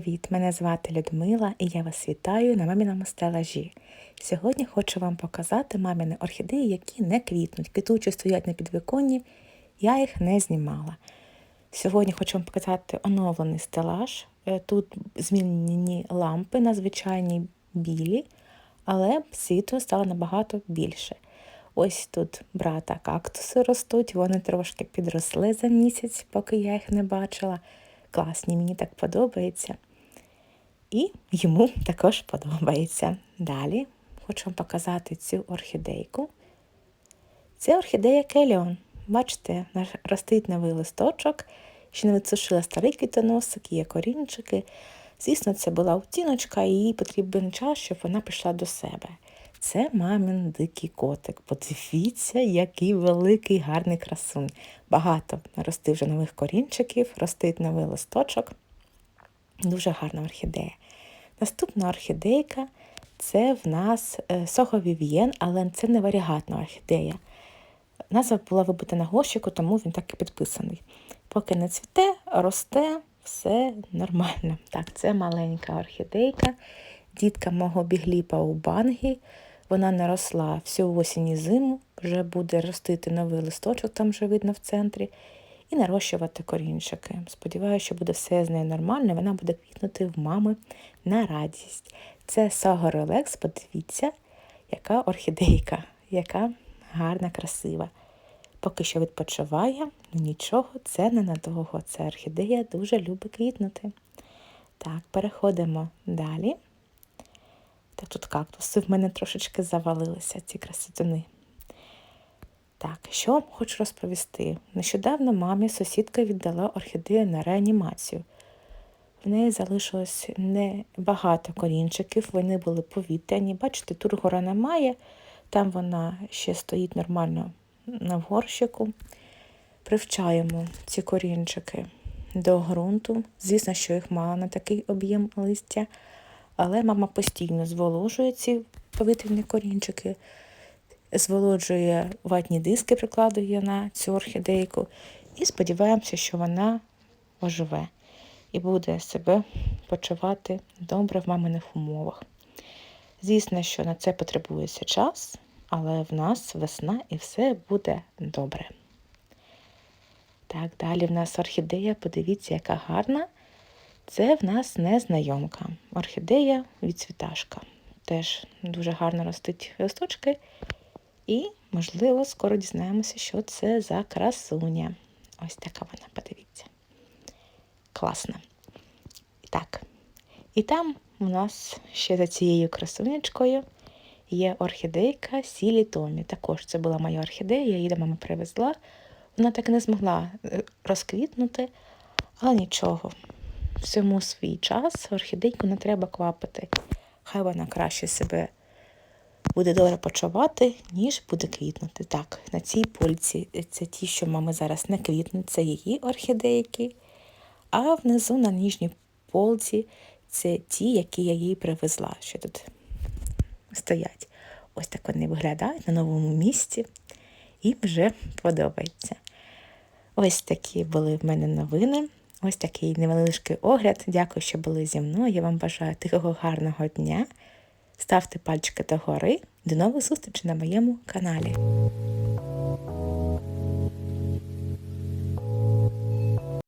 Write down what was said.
привіт! Мене звати Людмила і я вас вітаю на маміному стелажі. Сьогодні хочу вам показати маміни орхідеї, які не квітнуть. Квітучі стоять на підвіконні, я їх не знімала. Сьогодні хочу вам показати оновлений стелаж. Е, Тут змінені лампи на звичайні білі, але світло стало набагато більше. Ось тут брата кактуси ростуть, вони трошки підросли за місяць, поки я їх не бачила. Класні, мені так подобається. І йому також подобається. Далі хочу вам показати цю орхідейку. Це орхідея Келіон. Бачите, ростить новий листочок, ще не відсушила старий квітоносик, є корінчики. Звісно, це була утіночка, і їй потрібен час, щоб вона пішла до себе. Це мамин дикий котик. Подивіться, який великий гарний красун. Багато рости вже нових корінчиків, ростить новий листочок. Дуже гарна орхідея. Наступна орхідейка це в нас Сохо Вів'єн, але це не варігатна орхідея. Назва була вибита на горщику, тому він так і підписаний. Поки не цвіте, росте, все нормально. Так, це маленька орхідейка, дітка мого бігліпа у бангі. Вона не росла всю осінь і зиму, вже буде ростити новий листочок, там вже видно в центрі, і нарощувати корінчики. Сподіваюся, що буде все з нею нормально, вона буде квітнути в мами на радість. Це Сого Релекс, подивіться, яка орхідейка, яка гарна, красива. Поки що відпочиває, ну нічого, це ненадовго. Це орхідея дуже любить квітнути. Так, переходимо далі. Так, тут кактуси в мене трошечки завалилися, ці красотуни. Так, що вам хочу розповісти? Нещодавно мамі сусідка віддала орхідею на реанімацію. В неї залишилось небагато корінчиків, вони були повітряні. Бачите, тургора немає, там вона ще стоїть нормально на горщику. Привчаємо ці корінчики до ґрунту. Звісно, що їх мало на такий об'єм листя, але мама постійно зволожує ці повітряні корінчики, зволоджує ватні диски, прикладує на цю орхідейку, і сподіваємося, що вона оживе і буде себе почувати добре в маминих умовах. Звісно, що на це потребується час, але в нас весна і все буде добре. Так, далі в нас орхідея, подивіться, яка гарна. Це в нас незнайомка. Орхідея відцвіташка. Теж дуже гарно ростуть листочки. І, можливо, скоро дізнаємося, що це за красуня. Ось така вона, подивіться. Класна. Так. І там у нас ще за цією красунечкою є орхідейка Сілі Томі. Також це була моя орхідея, я її до мами привезла. Вона так і не змогла розквітнути, але нічого. Всьому свій час орхідейку не треба квапити. Хай вона краще себе буде добре почувати, ніж буде квітнути. Так, на цій польці це ті, що мами зараз не квітнуть, це її орхідейки. А внизу на ніжній полці це ті, які я їй привезла, що тут стоять. Ось так вони виглядають на новому місці і вже подобається. Ось такі були в мене новини. Ось такий невеличкий огляд. Дякую, що були зі мною. Я вам бажаю тихого гарного дня. Ставте пальчики догори. До нових зустрічей на моєму каналі.